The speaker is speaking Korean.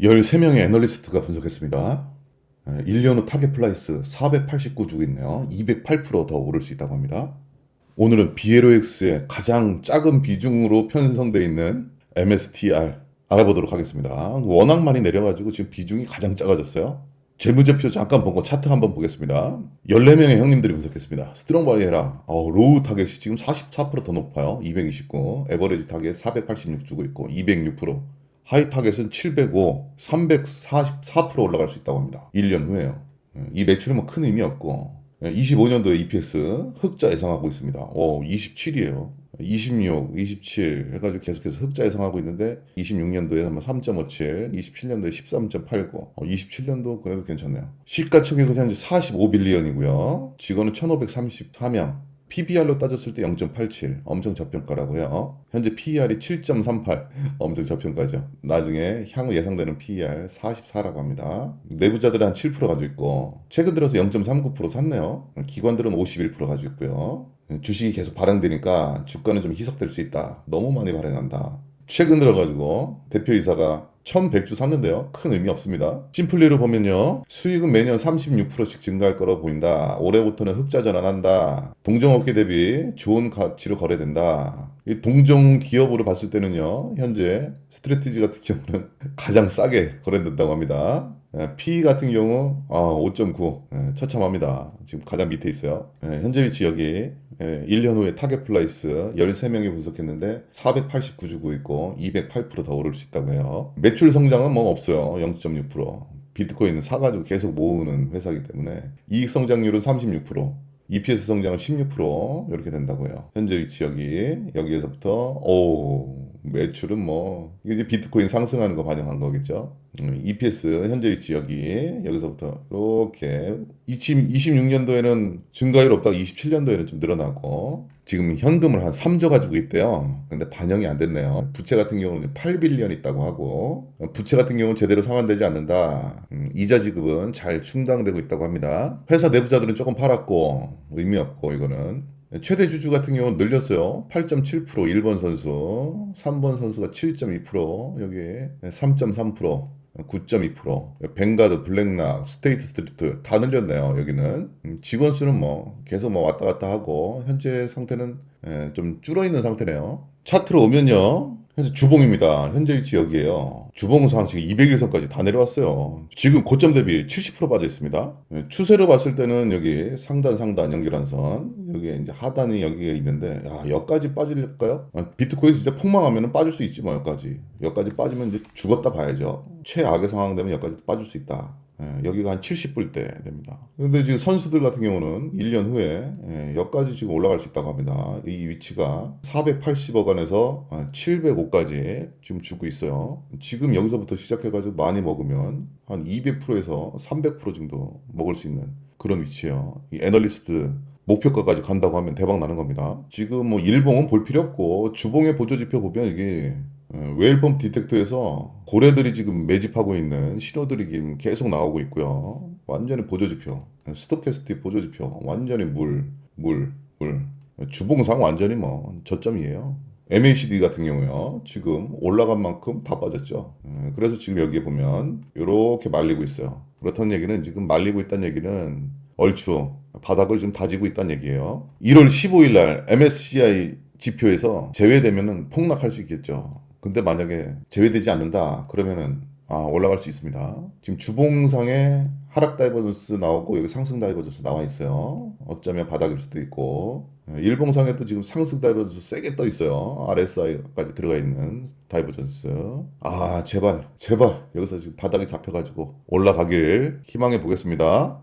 13명의 애널리스트가 분석했습니다. 1년 후 타겟 플라이스 489 주고 있네요. 208%더 오를 수 있다고 합니다. 오늘은 BLOX의 가장 작은 비중으로 편성되어 있는 MSTR 알아보도록 하겠습니다. 워낙 많이 내려가지고 지금 비중이 가장 작아졌어요. 재무제표 잠깐 보고 차트 한번 보겠습니다. 14명의 형님들이 분석했습니다. 스트롱 바이 해라. 어, 로우 타겟이 지금 44%더 높아요. 229. 에버리지 타겟 486 주고 있고 206%. 하이 타겟은 705, 344% 올라갈 수 있다고 합니다. 1년 후에요. 이 매출은 뭐 큰 의미 없고 25년도에 EPS 흑자 예상하고 있습니다. 오, 27이에요. 26, 27 해가지고 계속해서 흑자 예상하고 있는데 26년도에 한번 3.57, 27년도에 13.89, 어, 27년도 그래도 괜찮네요. 시가총액은 현재 45빌리언이고요. 직원은 1,534명. PBR로 따졌을 때 0.87 엄청 저평가라고 해요. 현재 PER이 7.38 엄청 저평가죠. 나중에 향후 예상되는 PER 44라고 합니다. 내부자들은 한 7% 가지고 있고 최근 들어서 0.39% 샀네요. 기관들은 51% 가지고 있고요. 주식이 계속 발행되니까 주가는 좀 희석될 수 있다. 너무 많이 발행한다. 최근 들어가지고 대표이사가 1100주 샀는데요. 큰 의미 없습니다. 심플리로 보면요. 수익은 매년 36%씩 증가할 거라고 보인다. 올해부터는 흑자 전환한다. 동종업계 대비 좋은 가치로 거래된다. 이 동종 기업으로 봤을 때는요. 현재 스트레티지 같은 경우는 가장 싸게 거래된다고 합니다. P 같은 경우 아, 5.9 예, 처참합니다. 지금 가장 밑에 있어요. 예, 현재 위치 여기 예, 1년 후에 타겟 플라이스 13명이 분석했는데 489 주고 있고 208%더 오를 수 있다고 해요. 매출 성장은 뭐 없어요. 0.6%. 비트코인은 사가지고 계속 모으는 회사이기 때문에 이익 성장률은 36%. EPS 성장은 16% 이렇게 된다고 해요. 현재 위치 여기 여기에서부터 오 매출은 뭐 이게 비트코인 상승하는 거 반영한 거겠죠. 음, EPS 현재 여기 여기서부터 이렇게 26년도에는 증가율 없다가 27년도에는 좀 늘어나고 지금 현금을 한 3조 가지고 있대요. 근데 반영이 안 됐네요. 부채 같은 경우는 8빌리언 있다고 하고 부채 같은 경우는 제대로 상환되지 않는다. 음, 이자 지급은 잘 충당되고 있다고 합니다. 회사 내부자들은 조금 팔았고 의미 없고 이거는 최대 주주 같은 경우는 늘렸어요. 8.7% 1번 선수, 3번 선수가 7.2%, 여기 3.3%. 9.2%. 뱅가드, 블랙락, 스테이트 스트리트 다 늘렸네요. 여기는 음, 직원 수는 뭐 계속 뭐 왔다 갔다 하고 현재 상태는 예, 좀 줄어 있는 상태네요. 차트로 오면요. 현재 주봉입니다. 현재 위치 여기에요. 주봉상 지금 200일선까지 다 내려왔어요. 지금 고점 대비 70% 빠져 있습니다. 예, 추세로 봤을 때는 여기 상단 상단 연결한 선 여기 이제 하단이 여기에 있는데 야 여기까지 빠질까요? 아, 비트코인 진짜 폭망하면 빠질 수 있지 뭐 여기까지. 여기까지 빠지면 이제 죽었다 봐야죠. 최악의 상황 되면 여기까지 빠질 수 있다. 예, 여기가 한 70불 대 됩니다. 근데 지금 선수들 같은 경우는 1년 후에 예, 여기까지 지금 올라갈 수 있다고 합니다. 이 위치가 480억 원에서 705까지 지금 주고 있어요. 지금 여기서부터 시작해가지고 많이 먹으면 한 200%에서 300% 정도 먹을 수 있는 그런 위치예요. 이 애널리스트 목표가까지 간다고 하면 대박 나는 겁니다. 지금 뭐 일봉은 볼 필요 없고 주봉의 보조 지표 보면 이게 웨일펌 디텍터에서 고래들이 지금 매집하고 있는 신호들이 지금 계속 나오고 있고요. 완전히 보조지표. 스토캐스틱 보조지표. 완전히 물, 물, 물. 주봉상 완전히 뭐 저점이에요. MACD 같은 경우요. 지금 올라간 만큼 다 빠졌죠. 그래서 지금 여기에 보면 이렇게 말리고 있어요. 그렇다는 얘기는 지금 말리고 있다는 얘기는 얼추 바닥을 좀 다지고 있다는 얘기예요. 1월 15일 날 MSCI 지표에서 제외되면은 폭락할 수 있겠죠. 근데 만약에 제외되지 않는다 그러면은 아, 올라갈 수 있습니다. 지금 주봉상에 하락 다이버전스 나오고 여기 상승 다이버전스 나와 있어요. 어쩌면 바닥일 수도 있고 예, 일봉상에도 지금 상승 다이버전스 세게 떠 있어요. RSI까지 들어가 있는 다이버전스. 아 제발 제발 여기서 지금 바닥에 잡혀가지고 올라가길 희망해 보겠습니다.